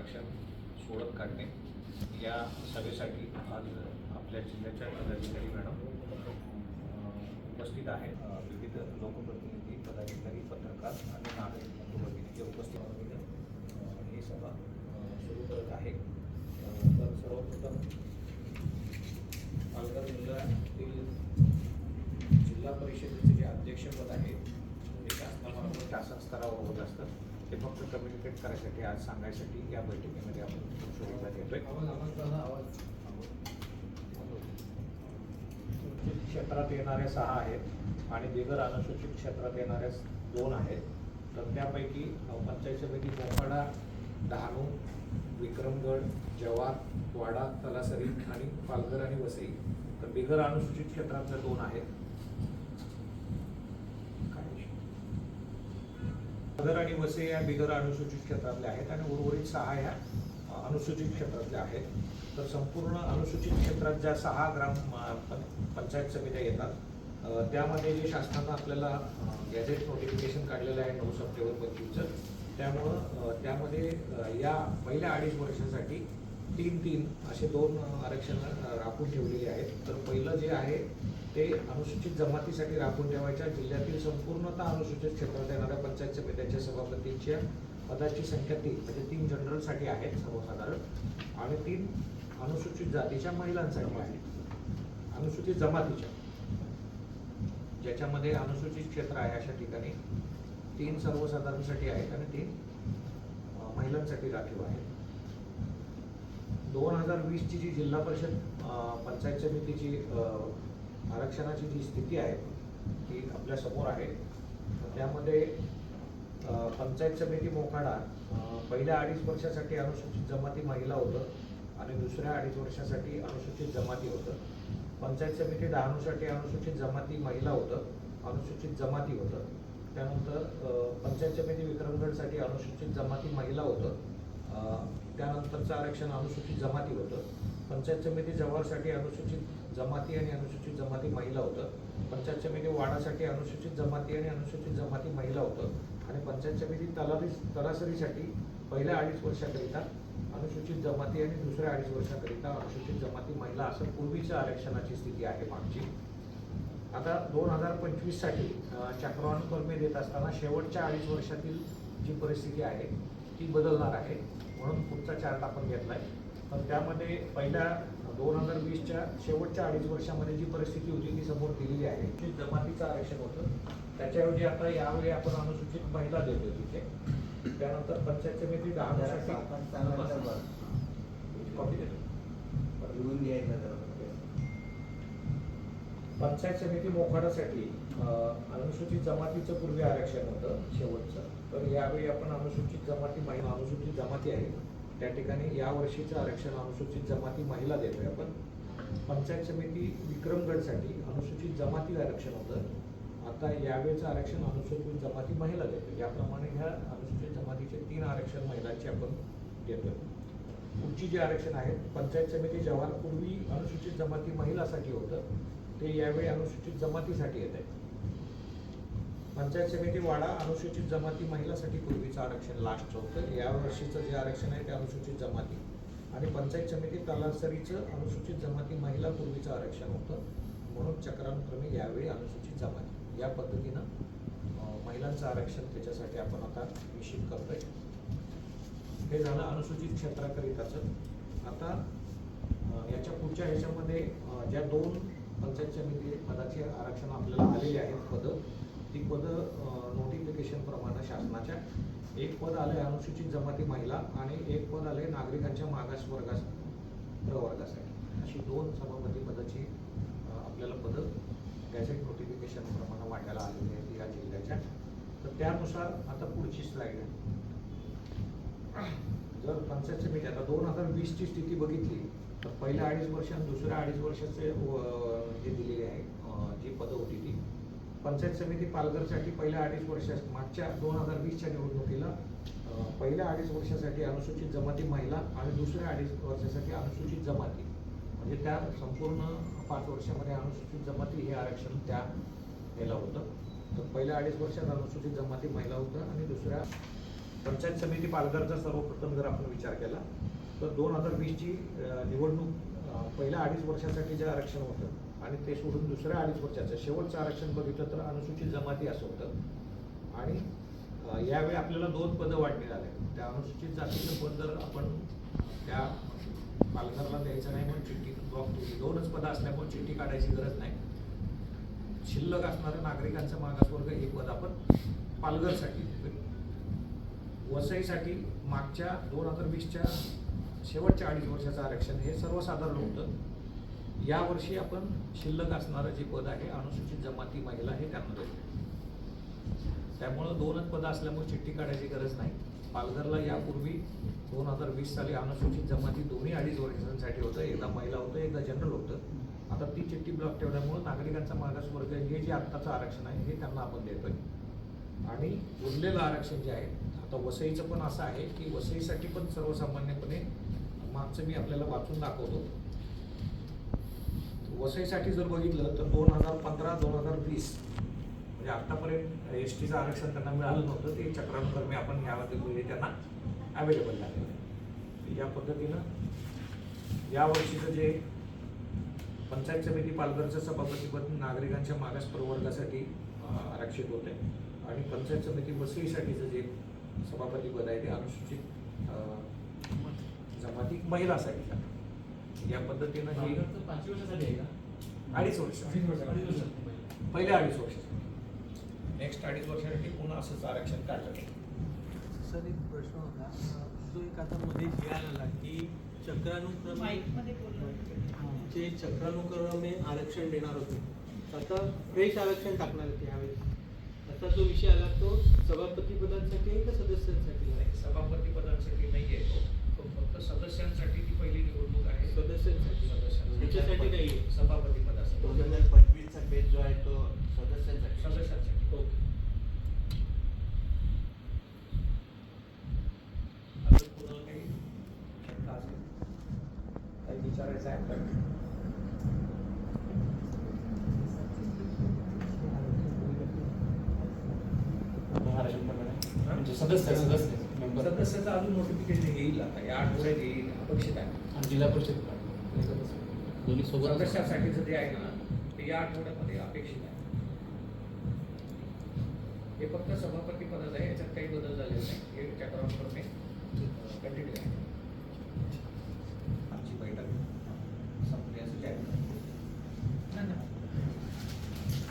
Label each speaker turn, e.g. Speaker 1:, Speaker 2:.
Speaker 1: आरक्षण सोडत काढणे या सभेसाठी आज आपल्या जिल्ह्याच्या पदाधिकारी मॅडम उपस्थित आहेत. विविध लोकप्रतिनिधी पदाधिकारी पत्रकार आणि नागरिक लोकप्रतिनिधी उपस्थित ही सभा सुरू करत आहे तर सर्वप्रथम पालघर जिल्ह्यातील जिल्हा परिषदेचे जे अध्यक्षपद आहे ते शासनामार्फत शासन स्तरावर होत असतं ते फक्त कम्युनिकेट करायसाठी आज सांगायसाठी या बैठकीमध्ये आपण सुविधा देतोय अनुसूचित क्षेत्रात येणाऱ्या सहा आहेत आणि बिगर अनुसूचित क्षेत्रात येणाऱ्या दोन आहेत. तर त्यापैकी पंचायतीपैकी पंचायत मोपाडा डहाणू विक्रमगड जव्हार वाडा तलासरी आणि पालघर आणि वसई. तर बिगर अनुसूचित क्षेत्रातल्या दोन आहेत नगर आणि वसे या बिगर अनुसूचित क्षेत्रातल्या आहेत आणि उर्वरित सहा ह्या अनुसूचित क्षेत्रातल्या आहेत. तर संपूर्ण अनुसूचित क्षेत्रात ज्या सहा ग्राम पंचायत समित्या येतात त्यामध्ये जे शासनानं आपल्याला गॅझेट नोटिफिकेशन काढलेलं आहे नऊ सप्टेंबर पंचवीसचं त्यामुळं त्यामध्ये या पहिल्या अडीच वर्षासाठी तीन तीन असे दोन आरक्षण राखून ठेवलेली आहेत. तर पहिलं जे आहे ते अनुसूचित जमातीसाठी राखून ठेवायच्या. जिल्ह्यातील संपूर्णतः अनुसूचित क्षेत्रात येणाऱ्या पंचायत समित्यांच्या सभापतींच्या पदाची संख्या तीन म्हणजे तीन जनरलसाठी आहेत सर्वसाधारण आणि तीन अनुसूचित जातीच्या महिलांसाठी आहेत. अनुसूचित जमातीच्या. ज्याच्यामध्ये अनुसूचित क्षेत्र आहे अशा ठिकाणी तीन सर्वसाधारणसाठी आहेत आणि तीन महिलांसाठी राखीव आहेत. दोन हजार वीसची जी जिल्हा परिषद पंचायत समितीची आरक्षणाची जी स्थिती आहे ती आपल्यासमोर आहे. त्यामध्ये पंचायत समिती मोखाडा पहिल्या अडीच वर्षासाठी अनुसूचित जमाती महिला होतं आणि दुसऱ्या अडीच वर्षासाठी अनुसूचित जमाती होतं. पंचायत समिती डहाणूसाठी अनुसूचित जमाती महिला होतं अनुसूचित जमाती होतं. त्यानंतर पंचायत समिती विक्रमगडसाठी अनुसूचित जमाती महिला होतं. त्यानंतरचं आरक्षण अनुसूचित जमाती होतं. पंचायत समिती जव्हारसाठी अनुसूचित जमाती आणि अनुसूचित जमाती महिला होतं. पंचायत समिती वाडासाठी अनुसूचित जमाती आणि अनुसूचित जमाती महिला होतं. आणि पंचायत समिती तलारी तलासरीसाठी पहिल्या अडीच वर्षाकरिता अनुसूचित जमाती आणि दुसऱ्या अडीच वर्षाकरिता अनुसूचित जमाती महिला असं पूर्वीच्या आरक्षणाची स्थिती आहे मागची. आता दोन हजार पंचवीससाठी चक्रवान देत असताना शेवटच्या अडीच वर्षातील जी परिस्थिती आहे ती बदलणार आहे. म्हणून पुढचा चार्ट आपण घेतलाय. तर त्यामध्ये पहिल्या दोन हजार वीसच्या शेवटच्या अडीच वर्षामध्ये जी परिस्थिती होती ती समोर दिलेली आहे जी जमातीचं आरक्षण होतं. त्याच्याऐवजी आता यावेळी आपण अनुसूचित महिला देतो तिथे. त्यानंतर पंचायत समिती दहा पंचायत समिती मोखाडासाठी अनुसूचित जमातीचं पूर्वी आरक्षण होतं शेवटचं. तर यावेळी आपण अनुसूचित जमाती महिला अनुसूचित जमाती आहे त्या ठिकाणी या वर्षीचं आरक्षण अनुसूचित जमाती महिला देतोय आपण. पंचायत समिती विक्रमगडसाठी अनुसूचित जमाती आरक्षण होतं. आता यावेळेचं आरक्षण अनुसूचित जमाती महिला देतो याप्रमाणे ह्या अनुसूचित जमातीचे तीन आरक्षण महिलांचे आपण देतोय. पुढची जे आरक्षण आहेत पंचायत समिती जव्हार पूर्वी अनुसूचित जमाती महिलासाठी होतं ते यावेळी अनुसूचित जमातीसाठी येत आहे पंचायत समिती वाडा अनुसूचित जमाती महिलासाठी पूर्वीचं आरक्षण लास्ट होतं या वर्षीचं जे आरक्षण आहे ते अनुसूचित जमाती. आणि पंचायत समिती तलासरीचं अनुसूचित जमाती महिला पूर्वीचं आरक्षण होतं. म्हणून चक्रानुक्रमे यावेळी अनुसूचित जमाती. या पद्धतीनं महिलांचं आरक्षण त्याच्यासाठी आपण आता निश्चित करतोय. हे झालं अनुसूचित क्षेत्राकरिताचं. आता याच्या पुढच्या ह्याच्यामध्ये ज्या दोन पंचायत समिती पदाचे आरक्षण आपल्याला आलेले आहेत पदं ती पदं नोटिफिकेशन प्रमाणे शासनाच्या. एक पद आले अनुसूचित जमाती महिला आणि एक पद आले नागरिकांच्या मागास वर्गास प्रवर्गासाठी. अशी दोन सभापती पदाची आपल्याला पदं गॅझेट नोटिफिकेशन प्रमाणे वाटायला आलेली आहेत या जिल्ह्याच्या. तर त्यानुसार आता पुढची स्लाईड आहे. जर पंचायत समिती आता दोन हजार वीसची स्थिती बघितली तर पहिल्या अडीच वर्षात दुसऱ्या अडीच वर्षाचे जे दिलेले आहे जी पदं होती ती पंचायत समिती पालघरसाठी पहिल्या अडीच वर्षा मागच्या दोन हजार वीसच्या निवडणुकीला पहिल्या अडीच वर्षासाठी अनुसूचित जमाती महिला आणि दुसऱ्या अडीच वर्षासाठी अनुसूचित जमाती. म्हणजे त्या संपूर्ण पाच वर्षामध्ये अनुसूचित जमाती हे आरक्षण त्या याला होतं. तर पहिल्या अडीच वर्षात अनुसूचित जमाती महिला होतं आणि दुसऱ्या पंचायत समिती पालघरचा सर्वप्रथम जर आपण विचार केला तर दोन हजार वीसची निवडणूक पहिल्या अडीच वर्षासाठी जे आरक्षण होतं आणि ते सोडून दुसऱ्या अडीच वर्षाचं. शेवटचं आरक्षण बघितलं तर अनुसूचित जमाती असं होतं. आणि यावेळी आपल्याला दोन पदं वाढण्यात आले त्या अनुसूचित जातीचं पद जर आपण त्या पालघरला द्यायचं नाही म्हणून चिठ्ठी ब्लॉक केली. दोनच पदं असल्यामुळे चिठ्ठी काढायची गरज नाही. शिल्लक असणाऱ्या नागरिकांचं मागासवर्ग हे पद आपण पालघरसाठी वसईसाठी मागच्या दोन हजार वीसच्या शेवटच्या अडीच वर्षाचं आरक्षण हे सर्वसाधारण होतं. यावर्षी आपण शिल्लक असणारं जे पद आहे अनुसूचित जमाती महिला हे त्यांना देतो त्यामुळं दोनच पदं असल्यामुळे चिठ्ठी काढायची गरज नाही. पालघरला यापूर्वी दोन हजार वीस साली अनुसूचित जमाती दोन्ही अडीच वर्षांसाठी होतं. एकदा महिला होतं एकदा जनरल होतं. आता ती चिठ्ठी ब्लॉक ठेवल्यामुळं नागरिकांचा मागासवर्ग हे जे आत्ताचं आरक्षण आहे हे त्यांना आपण देतोय. आणि उरलेलं आरक्षण जे आहे आता वसईचं पण असं आहे की वसईसाठी पण सर्वसामान्यपणे मागचं मी आपल्याला वाचून दाखवतो वसईसाठी जर बघितलं तर दोन हजार पंधरा दोन हजार वीस म्हणजे आतापर्यंत एस टीचं आरक्षण त्यांना मिळालं नव्हतं. ते चक्रानुक्रमे आपण यामध्ये त्यांना अवेलेबल झालेलं आहे. या पद्धतीनं या वर्षीचं जे पंचायत समिती पालघरचं सभापतीपद नागरिकांच्या मागास प्रवर्गासाठी आरक्षित होते आणि पंचायत समिती वसईसाठीचं जे सभापतीपद आहे ते अनुसूचित अं, जमाती महिलासाठी या पद्धतीनं ही
Speaker 2: पालघरचं पाचवी वर्षासाठी आहे का
Speaker 1: अडीच वर्ष
Speaker 2: पहिले.
Speaker 1: पहिल्या अडीच वर्षासाठी नेक्स्ट अडीच वर्षासाठी पुन्हा असंच आरक्षण काढलं.
Speaker 3: सर एक प्रश्न होता जो एक आता मध्ये जी आर आला की चक्रानुक्रमे. जे चक्रानुक्रमे आरक्षण देणार होते आता फ्रेश आरक्षण टाकणार होते यावेळेस आता जो विषय आला तो सभापती पदांसाठी आहे का सदस्यांसाठी?
Speaker 1: सभापती पदांसाठी नाही आहे तो तो फक्त सदस्यांसाठी ती पहिली निवडणूक आहे.
Speaker 3: सदस्यांसाठी.
Speaker 1: सदस्यांसाठी.
Speaker 3: त्याच्यासाठी नाही.
Speaker 1: सभापती पदासाठी
Speaker 4: दोन हजार पंचवीसचा बेस जो आहे तो सदस्यांसाठी.
Speaker 1: सदस्यांसाठी.
Speaker 3: ओके.
Speaker 1: काही शंका असेल काही विचारायचं आहे तर
Speaker 2: म्हणजे सदस्य सदस्य.
Speaker 1: सदस्याचं अजून नोटिफिकेशन येईल आता. या आठवड्यात येईल. अपेक्षित आहे.
Speaker 2: आणि जिल्हा परिषद दोन्ही सोबत.
Speaker 1: सदस्यासाठीचं जे आहे ना ते या आठवड्यामध्ये अपेक्षित आहे. हे फक्त सभापती पदाचं आहे. याच्यात काही बदल झालेला नाही. हे चक्रानुक्रमे कंटिन्यू. आहे आमची बैठक संपली असं